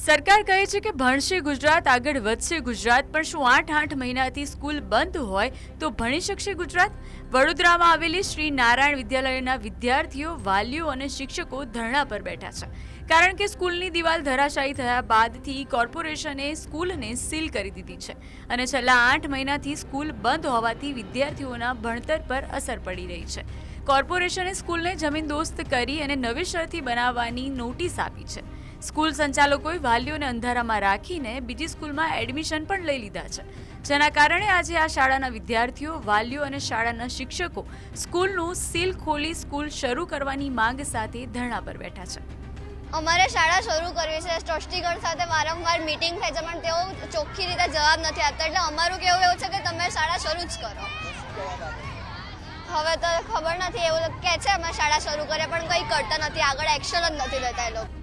સરકાર કહે છે કે ભણશે ગુજરાત, આગળ વધશે ગુજરાત, પણ શું આઠ આઠ મહિનાથી સ્કૂલ બંધ હોય તો ભણી શકશે ગુજરાત? વડોદરામાં આવેલી શ્રી નારાયણ વિદ્યાલયના વિદ્યાર્થીઓ, વાલીઓ અને શિક્ષકો ધરણા પર બેઠા છે. કારણ કે સ્કૂલની દિવાલ ધરાશાયી થયા બાદથી કોર્પોરેશને સ્કૂલને સીલ કરી દીધી છે અને છેલ્લા આઠ મહિનાથી સ્કૂલ બંધ હોવાથી વિદ્યાર્થીઓના ભણતર પર અસર પડી રહી છે. કોર્પોરેશને સ્કૂલને જમીન દોસ્ત કરી અને નવેસરથી બનાવવાની નોટિસ આપી છે. સ્કૂલ સંચાલકોએ વાલીઓને અંધારામાં રાખીને બીજી સ્કૂલમાં એડમિશન પણ લઈ લીધા છે. જેના કારણે આજે આ શાળાના વિદ્યાર્થીઓ, વાલીઓ અને શાળાના શિક્ષકો સ્કૂલનું સીલ ખોલી સ્કૂલ શરૂ કરવાની માંગ સાથે ધરણા પર બેઠા છે. અમારે શાળા શરૂ કરવી છે. ટ્રસ્ટીગણ સાથે વારંવાર મીટિંગ થાય છે, પણ તેઓ ચોખ્ખી રીતે જવાબ નથી આપતા. એટલે અમારું કેવું એવું છે કે તમે શાળા શરૂ જ કરો. હવે તો ખબર નથી, એવું કહે છે, અમે શાળા શરૂ કરીએ, પણ કંઈ કરતા નથી. આગળ એક્શન જ નથી લેતા એ લોકો.